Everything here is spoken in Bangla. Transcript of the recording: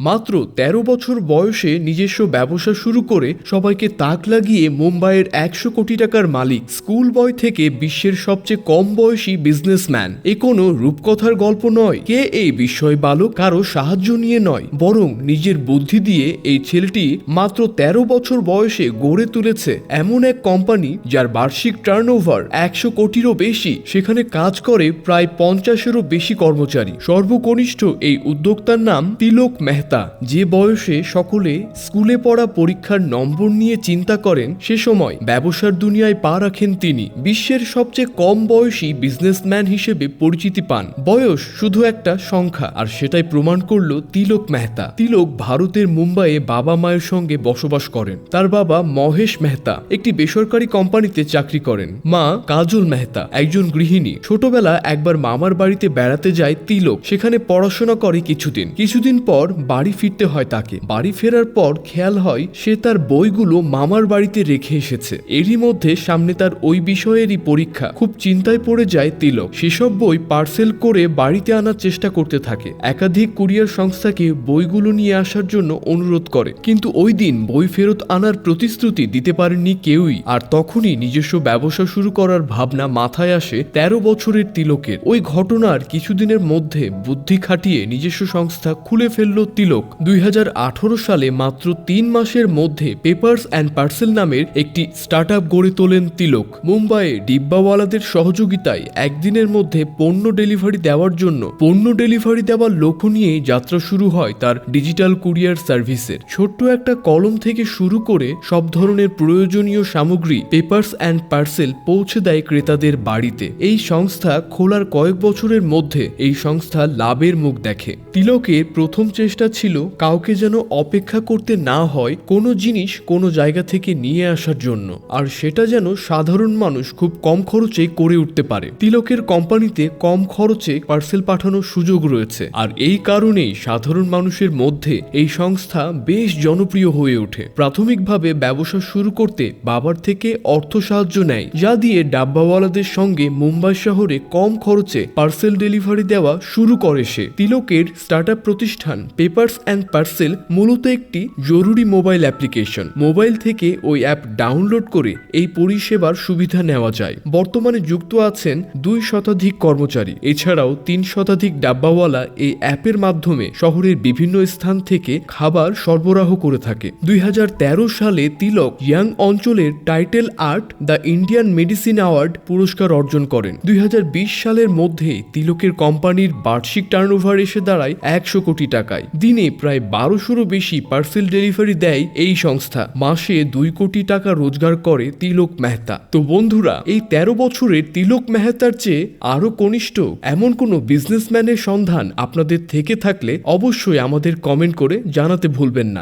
মাত্র ১৩ বছর বয়সে নিজস্ব ব্যবসা শুরু করে সবাইকে তাক লাগিয়ে মুম্বাইয়ের একশো কোটি টাকার মালিক স্কুল বয় থেকে বিশ্বের সবচেয়ে কম বয়সী বিজনেসম্যান। এ কোনো রূপকথার গল্প নয়। কে এই বিস্ময় বালক কারও সাহায্য নিয়ে নয়। বরং নিজের বুদ্ধি দিয়ে এই ছেলেটি মাত্র ১৩ বছর বয়সে গড়ে তুলেছে এমন এক কোম্পানি যার বার্ষিক টার্নওভার একশো কোটিরও বেশি। সেখানে কাজ করে প্রায় পঞ্চাশেরও বেশি কর্মচারী। সর্বকনিষ্ঠ এই উদ্যোক্তার নাম তিলক মেহতা। যে বয়সে সকলে স্কুলে পড়া পরীক্ষার নম্বর নিয়ে চিন্তা করেন, সে সময় ব্যবসার দুনিয়ায় পা রাখেন তিনি। বিশ্বের সবচেয়ে কম বয়সী বিজনেসম্যান হিসেবে পরিচিতি পান। বয়স শুধু একটা সংখ্যা, আর সেটাই প্রমাণ করল তিলক মেহতা। তিলক ভারতের মুম্বাইয়ে বাবা মায়ের সঙ্গে বসবাস করেন। তার বাবা মহেশ মেহতা, একটি বেসরকারি কোম্পানিতে চাকরি করেন। মা কাজল মেহতা, একজন গৃহিণী। ছোটবেলা একবার মামার বাড়িতে বেড়াতে যায় তিলক। সেখানে পড়াশোনা করে কিছুদিন। কিছুদিন পর বাড়ি ফিরতে হয় তাকে। বাড়ি ফেরার পর খেয়াল হয় সে তার বইগুলো মামার বাড়িতে রেখে এসেছে। এরই মধ্যে সামনে তার ওই বিষয়েরই পরীক্ষা। খুব চিন্তায় পড়ে যায় তিলক। সেসব বই পার্সেল করে বাড়িতে আনার চেষ্টা করতে থাকে। একাধিক কুরিয়ার সংস্থাকে বইগুলো নিয়ে আসার জন্য অনুরোধ করে। কিন্তু ওই দিন বই ফেরত আনার প্রতিশ্রুতি দিতে পারেননি কেউই। আর তখনই নিজস্ব ব্যবসা শুরু করার ভাবনা মাথায় আসে তেরো বছরের তিলকের। ওই ঘটনার কিছুদিনের মধ্যে বুদ্ধি খাটিয়ে নিজস্ব সংস্থা খুলে ফেলল তিলক। দুই সালে মাত্র তিন মাসের মধ্যে পেপার্স অ্যান্ড পার্সেল নামের একটি স্টার্ট গড়ে তোলেন তিলক। মুম্বাইয়ে ডিব্বাওয়ালাদের সহযোগিতায় একদিনের মধ্যে পণ্য ডেলিভারি দেওয়ার জন্য পণ্য ডেলিভারি দেওয়ার লক্ষ্য নিয়ে যাত্রা শুরু হয় তার ডিজিটাল কুরিয়ার সার্ভিসের। ছোট্ট একটা কলম থেকে শুরু করে সব ধরনের প্রয়োজনীয় সামগ্রী পেপার্স অ্যান্ড পার্সেল পৌঁছে দেয় ক্রেতাদের বাড়িতে। এই সংস্থা খোলার কয়েক বছরের মধ্যে এই সংস্থা লাভের মুখ দেখে। তিলকের প্রথম চেষ্টা ছিল কাউকে যেন অপেক্ষা করতে না হয় কোনো জিনিস কোনো জায়গা থেকে নিয়ে আসার জন্য। আর সেটা যেন সাধারণ মানুষ খুব কম খরচে করে উঠতে পারে। তিলকের কোম্পানিতে কম খরচে পার্সেল পাঠানোর সুযোগ রয়েছে। আর এই কারণেই সাধারণ মানুষের মধ্যে এই সংস্থা বেশ জনপ্রিয় হয়ে ওঠে। প্রাথমিকভাবে ব্যবসা শুরু করতে বাবার থেকে অর্থ সাহায্য নেয়, যা দিয়ে ডাব্বাওয়ালাদের সঙ্গে মুম্বাই শহরে কম খরচে পার্সেল ডেলিভারি দেওয়া শুরু করে সে। তিলকের স্টার্ট প্রতিষ্ঠান পেপার্স অ্যান্ড পার্সেল মূলত একটি জরুরি মোবাইল অ্যাপ্লিকেশন মোবাইল থেকে ওই অ্যাপ ডাউনলোড করে এই পরিষেবার সুবিধা নেওয়া যায়। বর্তমানে যুক্ত আছেন দুই শতাধিক কর্মচারী। এছাড়াও তিন শতাধিক ডাব্বাওয়ালা এই অ্যাপের মাধ্যমে শহরের বিভিন্ন স্থান থেকে খাবার সরবরাহ করে থাকে। দুই হাজার তেরো সালে তিলক ইয়াং অঞ্চলের title art the Indian medicine award পুরস্কার অর্জন করেন। দুই হাজার বিশ সালের মধ্যে তিলকের কোম্পানির বার্ষিক টার্নওভার এসে দাঁড়ায় একশো কোটি টাকায়। দিনে প্রায় বারোশোরও বেশি পার্সেল ডেলিভারি দেয় এই সংস্থা। মাসে দুই কোটি টাকা রোজগার করে তিলক মেহতা। তো বন্ধুরা, এই তেরো বছরের তিলক মেহতার চেয়ে আরও কনিষ্ঠ এমন কোনো বিজনেসম্যানের সন্ধান আপনাদের থেকে থাকলে অবশ্যই আমাদের কমেন্ট করে জানাতে ভুলবেন না।